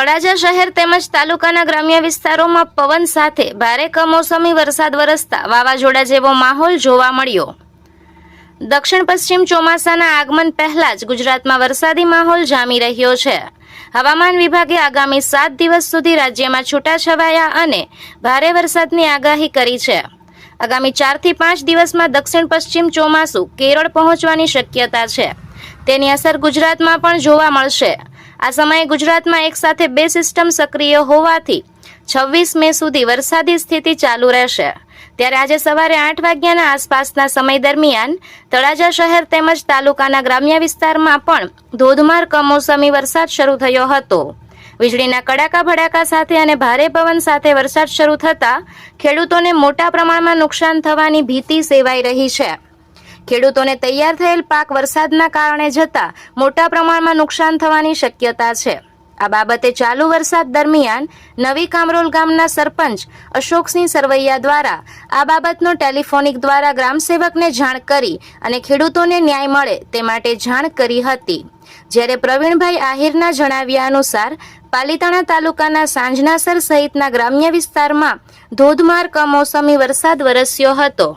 તળાજા શહેર તેમજ તાલુકાના ગ્રામ્ય વિસ્તારોમાં પવન સાથે ભારે કમોસમી વરસાદ વરસતા વાવાઝોડા જેવો માહોલ જોવા મળ્યો. દક્ષિણ પશ્ચિમ ચોમાસાના આગમન પહેલા જ ગુજરાતમાં વરસાદી માહોલ જામી રહ્યો છે. હવામાન વિભાગે આગામી સાત દિવસ સુધી રાજ્યમાં છૂટાછવાયા અને ભારે વરસાદની આગાહી કરી છે. આગામી ચારથી પાંચ દિવસમાં દક્ષિણ પશ્ચિમ ચોમાસું કેરળ પહોંચવાની શક્યતા છે. તેની અસર ગુજરાતમાં પણ જોવા મળશે. આ સમયે ગુજરાતમાં એક સાથે બે સિસ્ટમ સક્રિય હોવાથી છવ્વીસ મે સુધી વરસાદી સ્થિતિ ચાલુ રહેશે. ત્યારે આજે સવારે આઠ વાગ્યાના આસપાસના સમય દરમિયાન તળાજા શહેર તેમજ તાલુકાના ગ્રામ્ય વિસ્તારમાં પણ ધોધમાર કમોસમી વરસાદ શરૂ થયો હતો. વીજળીના કડાકા ભડાકા સાથે અને ભારે પવન સાથે વરસાદ શરૂ થતા ખેડૂતોને મોટા પ્રમાણમાં નુકસાન થવાની ભીતિ સેવાઈ રહી છે. ખેડૂતોને તૈયાર થયેલ પાક વરસાદના કારણે જતા મોટા પ્રમાણમાં નુકસાન થવાની શક્યતા છે. આ બાબતે ચાલુ વરસાદ દરમિયાન નવી કામરોલ ગામના સરપંચ અશોકસિંહ સરવૈયા દ્વારા આ બાબતનો ટેલિફોનિક દ્વારા ગ્રામસેવકને જાણ કરી અને ખેડૂતોને ન્યાય મળે તે માટે જાણ કરી હતી. જ્યારે પ્રવીણભાઈ આહિરના જણાવ્યા અનુસાર, પાલિતાણા તાલુકાના સાંજનાસર સહિતના ગ્રામ્ય વિસ્તારમાં ધોધમાર કમોસમી વરસાદ વરસ્યો હતો.